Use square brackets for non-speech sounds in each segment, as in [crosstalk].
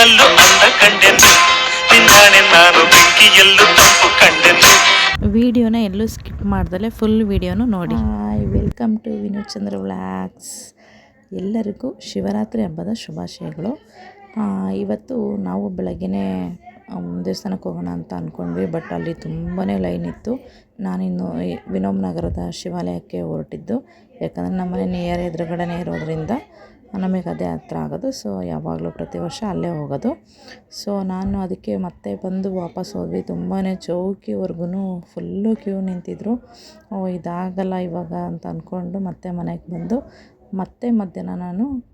ಕಣ್ಣಲ್ಲೂ ಅಂದ ಕಂಡೆನು. ನಿನ್ನಾಣೆ ನಾನು ಬೆಂಕಿಯಲ್ಲೂ ತಂಪು ಕಂಡೆನು. ವಿಡಿಯೋನ ಎಲ್ಲೂ ಸ್ಕಿಪ್ ಮಾಡ್ದಲೆ ಫುಲ್ ವಿಡಿಯೋನು ನೋಡಿ. Hi welcome to Vinod Chandra vlogs ಎಲ್ಲರಿಗೂ ಶಿವರಾತ್ರಿ ಹಬ್ಬದ ಶುಭಾಶಯಗಳು. ಆ, ಇವತ್ತು ನಾವು ಬೆಳಗ್ಗೆನೇ ದೇವಸ್ಥಾನಕ್ಕೆ ಹೋಗೋಣ ಅಂತ ಅಂದ್ಕೊಂಡ್ವಿ ಬಟ್ ಅಲ್ಲಿ ತುಂಬಾ ಲೈನ್ ಇತ್ತು. ನಾನಿನ್ನು ಈ ವಿನೋಮ್ ನಗರದ ಶಿವಾಲಯಕ್ಕೆ ಹೊರಟಿದ್ದು. ಯಾಕಂದರೆ ನಮ್ಮನೆ ನಿಯರ್ ಎದುರುಗಡೆನೇ ಇರೋದ್ರಿಂದ ನಮಗೆ ಅದೇ ಹತ್ರ ಆಗೋದು. ಸೊ ಯಾವಾಗಲೂ ಪ್ರತಿ ವರ್ಷ ಅಲ್ಲೇ ಹೋಗೋದು. ಸೊ ನಾನು ಅದಕ್ಕೆ ಮತ್ತೆ ಬಂದು ವಾಪಸ್ ಹೋದ್ವಿ. ತುಂಬಾ ಚೌಕಿವರೆಗೂ ಫುಲ್ಲು ಕ್ಯೂ ನಿಂತಿದ್ರು. ಓ, ಇದಾಗಲ್ಲ ಇವಾಗ ಅಂತ ಅಂದ್ಕೊಂಡು ಮತ್ತೆ ಮನೆಗೆ ಬಂದು ಮತ್ತೆ ಮಧ್ಯಾಹ್ನ ನಾನು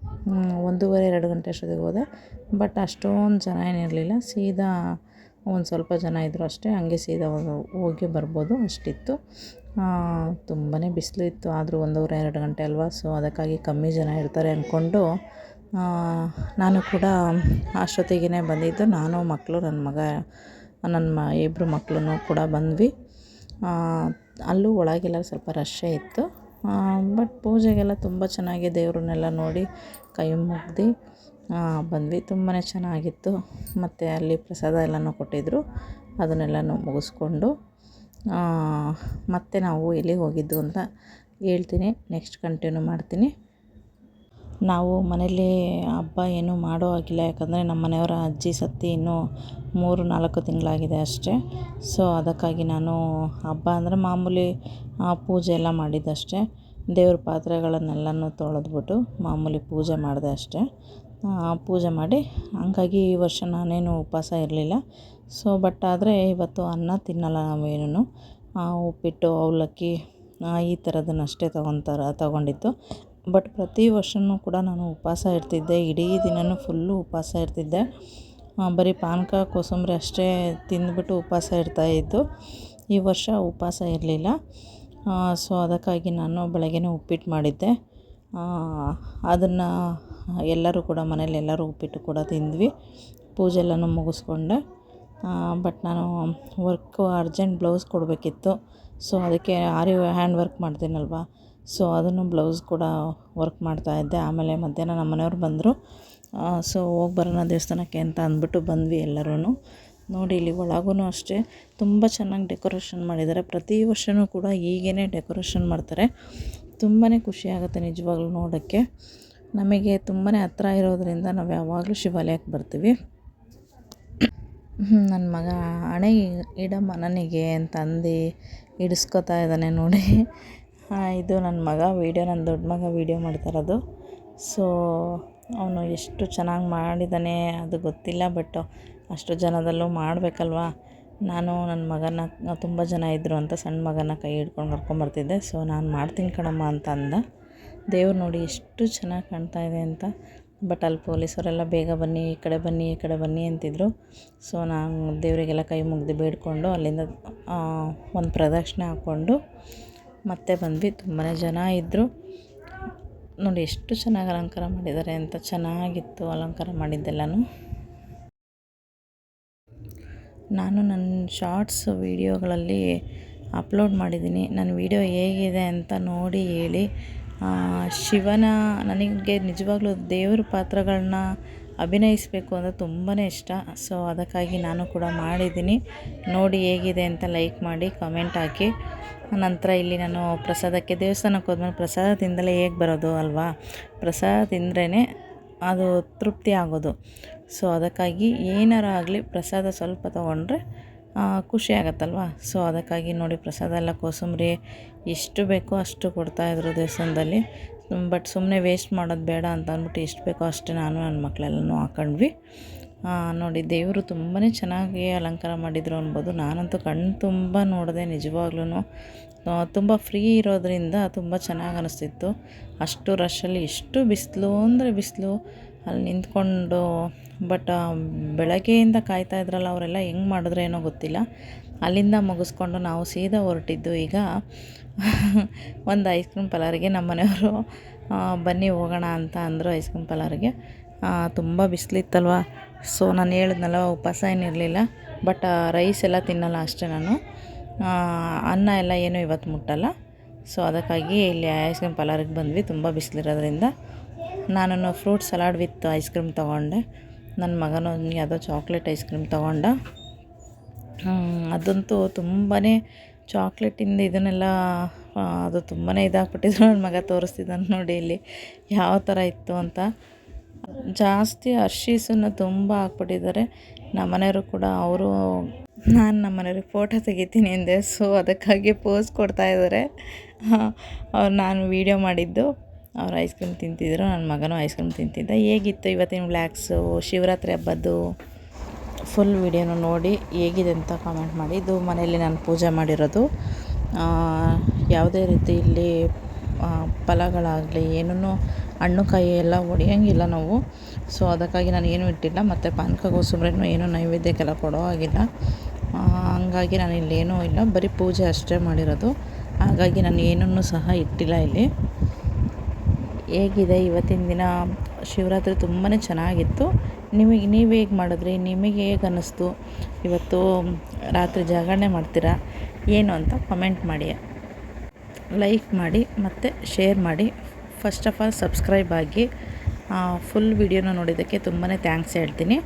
ಒಂದೂವರೆ, ಎರಡು ಗಂಟೆ ಅಷ್ಟೊತ್ತಿಗೆ ಹೋದೆ. ಬಟ್ ಅಷ್ಟೊಂದು ಜನ ಏನಿರಲಿಲ್ಲ ಸೀದಾ ಒಂದು ಸ್ವಲ್ಪ ಜನ ಇದ್ದರು ಅಷ್ಟೇ. ಹಂಗೆ ಸೀದಾ ಹೋಗಿ ಬರ್ಬೋದು ಅಷ್ಟಿತ್ತು. ತುಂಬಾ ಬಿಸಿಲು ಇತ್ತು, ಆದರೂ ಒಂದೂವರೆ, ಎರಡು ಗಂಟೆ ಅಲ್ವಾ? ಸೊ ಅದಕ್ಕಾಗಿ ಕಮ್ಮಿ ಜನ ಇರ್ತಾರೆ ಅಂದ್ಕೊಂಡು ನಾನು ಕೂಡ ಅಷ್ಟೊತ್ತಿಗೆ ಬಂದಿದ್ದು. ನಾನು, ಮಕ್ಕಳು ನನ್ನ ಮಗ ನನ್ನ ಮ ಇಬ್ಬರು ಮಕ್ಕಳೂ ಕೂಡ ಬಂದ್ವಿ. ಅಲ್ಲೂ ಒಳಗೆಲ್ಲ ಸ್ವಲ್ಪ ರಶ್ಶೇ ಇತ್ತು. ಬಟ್ ಪೂಜೆಗೆಲ್ಲ ತುಂಬ ಚೆನ್ನಾಗಿ ದೇವ್ರನ್ನೆಲ್ಲ ನೋಡಿ ಕೈ ಮುಗ್ದು ಬಂದ್ವಿ. ತುಂಬಾ ಚೆನ್ನಾಗಿತ್ತು. ಮತ್ತು ಅಲ್ಲಿ ಪ್ರಸಾದ ಎಲ್ಲನೂ ಕೊಟ್ಟಿದ್ದರು ಅದನ್ನೆಲ್ಲನೂ ಮುಗಿಸ್ಕೊಂಡು ಮತ್ತೆ ನಾವು ಎಲ್ಲಿಗೆ ಹೋಗಿದ್ದು ಅಂತ ಹೇಳ್ತೀನಿ. ನೆಕ್ಸ್ಟ್ ಕಂಟಿನ್ಯೂ ಮಾಡ್ತೀನಿ. ನಾವು ಮನೇಲಿ ಹಬ್ಬ ಏನೂ ಮಾಡೋ ಹಾಗಿಲ್ಲ. ಯಾಕಂದರೆ ನಮ್ಮ ಮನೆಯವರ ಅಜ್ಜಿ ಸತ್ತಿ ಇನ್ನೂ ಮೂರು, ನಾಲ್ಕು ತಿಂಗಳಾಗಿದೆ ಅಷ್ಟೇ. ಸೊ ಅದಕ್ಕಾಗಿ ನಾನು ಹಬ್ಬ ಅಂದರೆ ಮಾಮೂಲಿ ಪೂಜೆ ಎಲ್ಲ ಮಾಡಿದ್ದಷ್ಟೇ ದೇವ್ರ ಪಾತ್ರೆಗಳನ್ನೆಲ್ಲನೂ ತೊಳೆದ್ಬಿಟ್ಟು ಮಾಮೂಲಿ ಪೂಜೆ ಮಾಡಿದೆ ಅಷ್ಟೇ. ಪೂಜೆ ಮಾಡಿ. ಹಂಗಾಗಿ ಈ ವರ್ಷ ನಾನೇನು ಉಪವಾಸ ಇರಲಿಲ್ಲ. ಸೊ ಬಟ್ ಆದರೆ ಇವತ್ತು ಅನ್ನ ತಿನ್ನಲ್ಲ ನಾವೇನೂ ಉಪ್ಪಿಟ್ಟು, ಅವಲಕ್ಕಿ ಈ ಥರದನ್ನಷ್ಟೇ ತೊಗೊತಾರ ತಗೊಂಡಿತ್ತು ಬಟ್ ಪ್ರತಿ ವರ್ಷವೂ ಕೂಡ ನಾನು ಉಪವಾಸ ಇರ್ತಿದ್ದೆ. ಇಡೀ ದಿನವೂ ಫುಲ್ಲು ಉಪವಾಸ ಇರ್ತಿದ್ದೆ. ಬರೀ ಪಾನಕ, ಕೋಸಂಬರಿ ಅಷ್ಟೇ ತಿಂದ್ಬಿಟ್ಟು ಉಪವಾಸ ಇರ್ತಾಯಿದ್ದು ಈ ವರ್ಷ ಉಪವಾಸ ಇರಲಿಲ್ಲ. ಸೊ ಅದಕ್ಕಾಗಿ ನಾನು ಬೆಳಗ್ಗೆನೇ ಉಪ್ಪಿಟ್ಟು ಮಾಡಿದ್ದೆ. ಅದನ್ನು ಎಲ್ಲರೂ ಕೂಡ ಮನೇಲಿ ಎಲ್ಲರೂ ಉಪ್ಪಿಟ್ಟು ಕೂಡ ತಿಂದ್ವಿ. ಪೂಜೆ ಎಲ್ಲನೂ ಮುಗಿಸ್ಕೊಂಡೆ ಬಟ್ ನಾನು ವರ್ಕು ಅರ್ಜೆಂಟ್ ಬ್ಲೌಸ್ ಕೊಡಬೇಕಿತ್ತು. ಸೊ ಅದಕ್ಕೆ ಆರಿ ಹ್ಯಾಂಡ್ ವರ್ಕ್ ಮಾಡ್ತೀನಲ್ವ? ಸೊ ಅದನ್ನು ಬ್ಲೌಸ್ ಕೂಡ ವರ್ಕ್ ಮಾಡ್ತಾಯಿದ್ದೆ ಆಮೇಲೆ ಮಧ್ಯಾಹ್ನ ನಮ್ಮ ಮನೆಯವ್ರು ಬಂದರು. ಸೊ ಹೋಗಿ ಬರೋಣ ದೇವಸ್ಥಾನಕ್ಕೆ ಅಂತ ಅಂದ್ಬಿಟ್ಟು ಬಂದ್ವಿ ಎಲ್ಲರೂ ನೋಡಿ, ಇಲ್ಲಿ ಒಳಗೂ ಅಷ್ಟೇ. ತುಂಬ ಚೆನ್ನಾಗಿ ಡೆಕೋರೇಷನ್ ಮಾಡಿದ್ದಾರೆ. ಪ್ರತಿ ವರ್ಷವೂ ಕೂಡ ಹೀಗೇ ಡೆಕೋರೇಷನ್ ಮಾಡ್ತಾರೆ. ತುಂಬಾ ಖುಷಿ ಆಗುತ್ತೆ ನಿಜವಾಗ್ಲೂ ನೋಡೋಕ್ಕೆ. ನಮಗೆ ತುಂಬಾ ಹತ್ರ ಇರೋದರಿಂದ ನಾವು ಯಾವಾಗಲೂ ಶಿವಾಲಯಕ್ಕೆ ಬರ್ತೀವಿ. ನನ್ನ ಮಗ ಹಣೆ ಇಡಮ್ಮ ನನಗೆ ಅಂತ ಅಂದು ಇಡಿಸ್ಕೊತಾ ಇದ್ದಾನೆ ನೋಡಿ. ಇದು ನನ್ನ ಮಗ ವೀಡಿಯೋ ನನ್ನ ದೊಡ್ಡ ಮಗ ವೀಡಿಯೋ ಮಾಡ್ತಾ ಇರೋದು ಸೊ ಅವನು ಎಷ್ಟು ಚೆನ್ನಾಗಿ ಮಾಡಿದ್ದಾನೆ ಅದು ಗೊತ್ತಿಲ್ಲ ಬಟ್ ಅಷ್ಟು ಜನದಲ್ಲೂ ಮಾಡಬೇಕಲ್ವಾ? ನಾನು ನನ್ನ ಮಗನ ತುಂಬ ಜನ ಇದ್ದರು ಅಂತ ಸಣ್ಣ ಮಗನ ಕೈ ಹಿಡ್ಕೊಂಡು ಕರ್ಕೊಂಬರ್ತಿದ್ದೆ ಸೊ ನಾನು ಮಾಡ್ತೀನಿ ಕಣಮ್ಮ ಅಂತ ಅಂದ. ದೇವ್ರು ನೋಡಿ ಎಷ್ಟು ಚೆನ್ನಾಗಿ ಕಾಣ್ತಾ ಇದೆ ಅಂತ. ಬಟ್ ಅಲ್ಲಿ ಪೊಲೀಸವರೆಲ್ಲ ಬೇಗ ಬನ್ನಿ, ಈ ಕಡೆ ಬನ್ನಿ, ಈ ಕಡೆ ಬನ್ನಿ ಅಂತಿದ್ರು. ಸೊ ನಾನು ದೇವರಿಗೆಲ್ಲ ಕೈ ಮುಗ್ದು ಬೇಡಿಕೊಂಡು ಅಲ್ಲಿಂದ ಒಂದು ಪ್ರದಕ್ಷಿಣೆ ಹಾಕ್ಕೊಂಡು ಮತ್ತೆ ಬಂದ್ವಿ. ತುಂಬಾ ಜನ ಇದ್ದರು ನೋಡಿ ಎಷ್ಟು ಚೆನ್ನಾಗಿ ಅಲಂಕಾರ ಮಾಡಿದ್ದಾರೆ ಅಂತ. ಚೆನ್ನಾಗಿತ್ತು ಅಲಂಕಾರ ಮಾಡಿದ್ದೆಲ್ಲನೂ. ನಾನು ನನ್ನ ಶಾರ್ಟ್ಸ್ ವೀಡಿಯೋಗಳಲ್ಲಿ ಅಪ್ಲೋಡ್ ಮಾಡಿದ್ದೀನಿ. ನನ್ನ ವೀಡಿಯೋ ಹೇಗಿದೆ ಅಂತ ನೋಡಿ ಹೇಳಿ. ಶಿವನ ನನಗೆ ನಿಜವಾಗ್ಲೂ ದೇವ್ರ ಪಾತ್ರಗಳನ್ನ ಅಭಿನಯಿಸಬೇಕು ಅಂದರೆ ತುಂಬಾ ಇಷ್ಟ. ಸೊ ಅದಕ್ಕಾಗಿ ನಾನು ಕೂಡ ಮಾಡಿದ್ದೀನಿ. ನೋಡಿ ಹೇಗಿದೆ ಅಂತ ಲೈಕ್ ಮಾಡಿ ಕಮೆಂಟ್ ಹಾಕಿ. ನಂತರ ಇಲ್ಲಿ ನಾನು ಪ್ರಸಾದಕ್ಕೆ, ದೇವಸ್ಥಾನಕ್ಕೆ ಹೋದ್ಮೇಲೆ ಪ್ರಸಾದ ತಿಂದಲೇ ಹೇಗೆ ಬರೋದು ಅಲ್ವಾ? ಪ್ರಸಾದ ತಿಂದ್ರೇ ಅದು ತೃಪ್ತಿ ಆಗೋದು. ಸೊ ಅದಕ್ಕಾಗಿ ಏನಾರ ಆಗಲಿ ಪ್ರಸಾದ ಸ್ವಲ್ಪ ತೊಗೊಂಡ್ರೆ ಖುಷಿ ಆಗತ್ತಲ್ವ? ಸೊ ಅದಕ್ಕಾಗಿ ನೋಡಿ ಪ್ರಸಾದ ಎಲ್ಲ ಕೋಸಂಬರಿ ಎಷ್ಟು ಬೇಕೋ ಅಷ್ಟು ಕೊಡ್ತಾಯಿದ್ರು ದೇವಸ್ಥಾನದಲ್ಲಿ. ಬಟ್ ಸುಮ್ಮನೆ ವೇಸ್ಟ್ ಮಾಡೋದು ಬೇಡ ಅಂತ ಅಂದ್ಬಿಟ್ಟು ಎಷ್ಟು ಬೇಕೋ ಅಷ್ಟು ನಾನು ನನ್ನ ಮಕ್ಕಳೆಲ್ಲನೂ ಹಾಕೊಂಡ್ವಿ. ನೋಡಿ ದೇವರು ತುಂಬಾ ಚೆನ್ನಾಗಿ ಅಲಂಕಾರ ಮಾಡಿದರು ಅನ್ಬೋದು. ನಾನಂತೂ ಕಣ್ಣು ತುಂಬ ನೋಡಿದೆ ನಿಜವಾಗ್ಲೂ ತುಂಬ ಫ್ರೀ ಇರೋದರಿಂದ ತುಂಬ ಚೆನ್ನಾಗಿ ಅನಿಸ್ತಿತ್ತು. ಅಷ್ಟು ರಶಲ್ಲಿ ಎಷ್ಟು ಬಿಸಿಲು ಅಂದರೆ ಬಿಸಿಲು ಅಲ್ಲಿ ನಿಂತ್ಕೊಂಡು ಬಟ್ ಬೆಳಗ್ಗೆಯಿಂದ ಕಾಯ್ತಾ ಇದ್ರಲ್ಲ, ಅವರೆಲ್ಲ ಹೆಂಗೆ ಮಾಡಿದ್ರೇನೋ ಗೊತ್ತಿಲ್ಲ. ಅಲ್ಲಿಂದ ಮುಗಿಸ್ಕೊಂಡು ನಾವು ಸೀದಾ ಹೊರಟಿದ್ದು ಈಗ [laughs] ಒಂದು ಐಸ್ ಕ್ರೀಮ್ ಪಲಾರಿಗೆ ನಮ್ಮ ಮನೆಯವರು ಬನ್ನಿ ಹೋಗೋಣ ಅಂತ ಅಂದರು ಐಸ್ ಕ್ರೀಮ್ ಪಲಾರಿಗೆ ತುಂಬ ಬಿಸಿಲಿತ್ತಲ್ವ? ಸೊ ನಾನು ಹೇಳಿದ್ನಲ್ಲ, ಉಪವಾಸ ಏನಿರಲಿಲ್ಲ ಬಟ್ ರೈಸ್ ಎಲ್ಲ ತಿನ್ನಲ್ಲ ಅಷ್ಟೇ ನಾನು. ಅನ್ನ ಎಲ್ಲ ಏನೂ ಇವತ್ತು ಮುಟ್ಟಲ್ಲ. ಸೊ ಅದಕ್ಕಾಗಿ ಇಲ್ಲಿ ಐಸ್ ಕ್ರೀಮ್ ಪಲಾರಿಗೆ ಬಂದ್ವಿ, ತುಂಬ ಬಿಸಿಲಿರೋದ್ರಿಂದ. ನಾನು fruit salad with ice cream ತೊಗೊಂಡೆ. ನನ್ನ ಮಗನೂ ಯಾವುದೋ ಚಾಕ್ಲೇಟ್ ಐಸ್ ಕ್ರೀಮ್ ತೊಗೊಂಡ. ಅದಂತೂ ತುಂಬಾ ಚಾಕ್ಲೇಟಿಂದ ಇದನ್ನೆಲ್ಲ ಅದು ತುಂಬಾ ಇದಾಗ್ಬಿಟ್ಟಿದ್ರು ನನ್ನ ಮಗ ತೋರಿಸ್ತಿದ್ದಾನೆ ನೋಡಿ ಇಲ್ಲಿ ಯಾವ ಥರ ಇತ್ತು ಅಂತ. ಜಾಸ್ತಿ ಅರ್ಶೀಸನ್ನು ತುಂಬ ಹಾಕ್ಬಿಟ್ಟಿದ್ದಾರೆ. ನಮ್ಮ ಮನೆಯವರು ಕೂಡ ಅವರು, ನಾನು ನಮ್ಮ ಫೋಟೋ ತೆಗಿತೀನಿ ಅಂದೆ. ಸೊ ಅದಕ್ಕಾಗಿ ಪೋಸ್ ಕೊಡ್ತಾ ಇದ್ದಾರೆ. ಅವ್ರು ನಾನು ವೀಡಿಯೋ ಮಾಡಿದ್ದು. ಅವ್ರು ಐಸ್ ಕ್ರೀಮ್ ತಿಂತಿದ್ರು ನನ್ನ ಮಗನೂ ಐಸ್ ಕ್ರೀಮ್ ತಿಂತಿದ್ದ. ಹೇಗಿತ್ತು ಇವತ್ತಿನ ಬ್ಲ್ಯಾಕ್ಸು ಶಿವರಾತ್ರಿ ಹಬ್ಬದ್ದು ಫುಲ್ ವಿಡಿಯೋನ ನೋಡಿ ಹೇಗಿದೆ ಅಂತ ಕಾಮೆಂಟ್ ಮಾಡಿ. ಇದು ಮನೆಯಲ್ಲಿ ನಾನು ಪೂಜೆ ಮಾಡಿರೋದು. ಯಾವುದೇ ರೀತಿ ಇಲ್ಲಿ ಫಲಗಳಾಗಲಿ ಏನೂ ಹಣ್ಣು, ಕಾಯಿ ಎಲ್ಲ ಹೊಡಿಯೋಂಗಿಲ್ಲ ನಾವು. ಸೊ ಅದಕ್ಕಾಗಿ ನಾನು ಏನೂ ಇಟ್ಟಿಲ್ಲ. ಮತ್ತು ಪಾನಕ ಕೋಸಂಬರಿನೂ ಏನೂ ನೈವೇದ್ಯಕ್ಕೆಲ್ಲ ಕೊಡೋ ಹಾಗಿಲ್ಲ. ಹಂಗಾಗಿ ನಾನು ಏನೂ ಇಲ್ಲ. ಬರೀ ಪೂಜೆ ಅಷ್ಟೇ ಮಾಡಿರೋದು. ಹಾಗಾಗಿ ನಾನು ಏನನ್ನೂ ಸಹ ಇಟ್ಟಿಲ್ಲ ಇಲ್ಲಿ. ಹೇಗಿದೆ ಇವತ್ತಿನ ದಿನ? ಶಿವರಾತ್ರಿ ತುಂಬಾ ಚೆನ್ನಾಗಿತ್ತು. ನಿಮಗೆ, ನೀವು ಹೇಗೆ ಮಾಡಿದ್ರಿ? ನಿಮಗೆ ಹೇಗೆ ಅನ್ನಿಸ್ತು ಇವತ್ತು ರಾತ್ರಿ ಜಾಗರಣೆ ಮಾಡ್ತೀರಾ? ಏನು ಅಂತ ಕಮೆಂಟ್ ಮಾಡಿ. ಲೈಕ್ ಮಾಡಿ ಮತ್ತು ಶೇರ್ ಮಾಡಿ. ಫಸ್ಟ್ ಆಫ್ ಆಲ್ ಸಬ್ಸ್ಕ್ರೈಬ್ ಆಗಿ ಫುಲ್ ವಿಡಿಯೋನ ನೋಡಿದ್ದಕ್ಕೆ ತುಂಬಾ ಥ್ಯಾಂಕ್ಸ್ ಹೇಳ್ತೀನಿ.